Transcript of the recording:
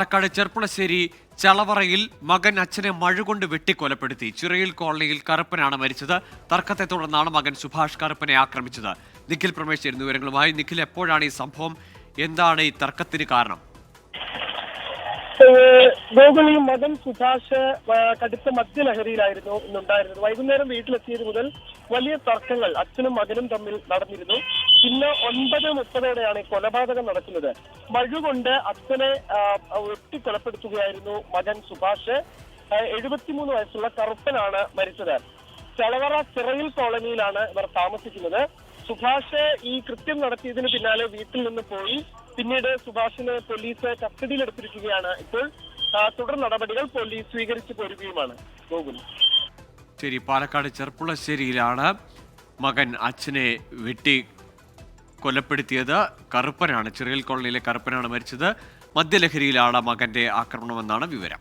പാലക്കാട് ചെർപ്പുളശ്ശേരി ചളവറയിൽ മകൻ അച്ഛനെ മഴകൊണ്ട് വെട്ടിക്കൊലപ്പെടുത്തി. ചിറയിൽ കോളനിയിൽ കറുപ്പനാണ് മരിച്ചത്. തർക്കത്തെ തുടർന്നാണ് മകൻ സുഭാഷ് കറുപ്പനെ ആക്രമിച്ചത്. നിഖിൽ പ്രമേശ് ചേരുന്ന വിവരങ്ങളുമായി നിഖിൽ എപ്പോഴാണ് ഈ സംഭവം? എന്താണ് ഈ തർക്കത്തിന് കാരണം? ഗോകുളിയും മകൻ സുഭാഷ് കടുത്ത മദ്യലഹരിയിലായിരുന്നു ഇന്നുണ്ടായിരുന്നത്. വൈകുന്നേരം വീട്ടിലെത്തിയത് മുതൽ വലിയ തർക്കങ്ങൾ അച്ഛനും മകനും തമ്മിൽ നടന്നിരുന്നു. ഇന്ന് ഒൻപത് മുപ്പതോടെയാണ് കൊലപാതകം നടക്കുന്നത്. മഴുകൊണ്ട് അച്ഛനെ ഒട്ടിക്കൊലപ്പെടുത്തുകയായിരുന്നു മകൻ സുഭാഷ്. എഴുപത്തിമൂന്ന് വയസ്സുള്ള കറുപ്പനാണ് മരിച്ചത്. ചളവറ ചിറയിൽ കോളനിയിലാണ് ഇവർ താമസിക്കുന്നത്. സുഭാഷ് ഈ കൃത്യം നടത്തിയതിന് പിന്നാലെ വീട്ടിൽ നിന്ന് പോയി. പിന്നീട് സുഭാഷിനെ പോലീസ് കസ്റ്റഡിയിലെടുത്തിരിക്കുകയാണ് ഇപ്പോൾ. തുടർ നടപടികൾ പോലീസ് സ്വീകരിച്ചു പോരുകയുമാണ്. ഗോകുൽ ശരി പാലക്കാട് ചെർപ്പുളശ്ശേരിയിലാണ് മകൻ അച്ഛനെ വെട്ടി കൊലപ്പെടുത്തിയത്. കറുപ്പനാണ് ചിറയിൽ കോളനിയിലെ കറുപ്പനാണ് മരിച്ചത്. മദ്യലഹരിയിലാണ് മകന്റെ ആക്രമണമെന്നാണ് വിവരം.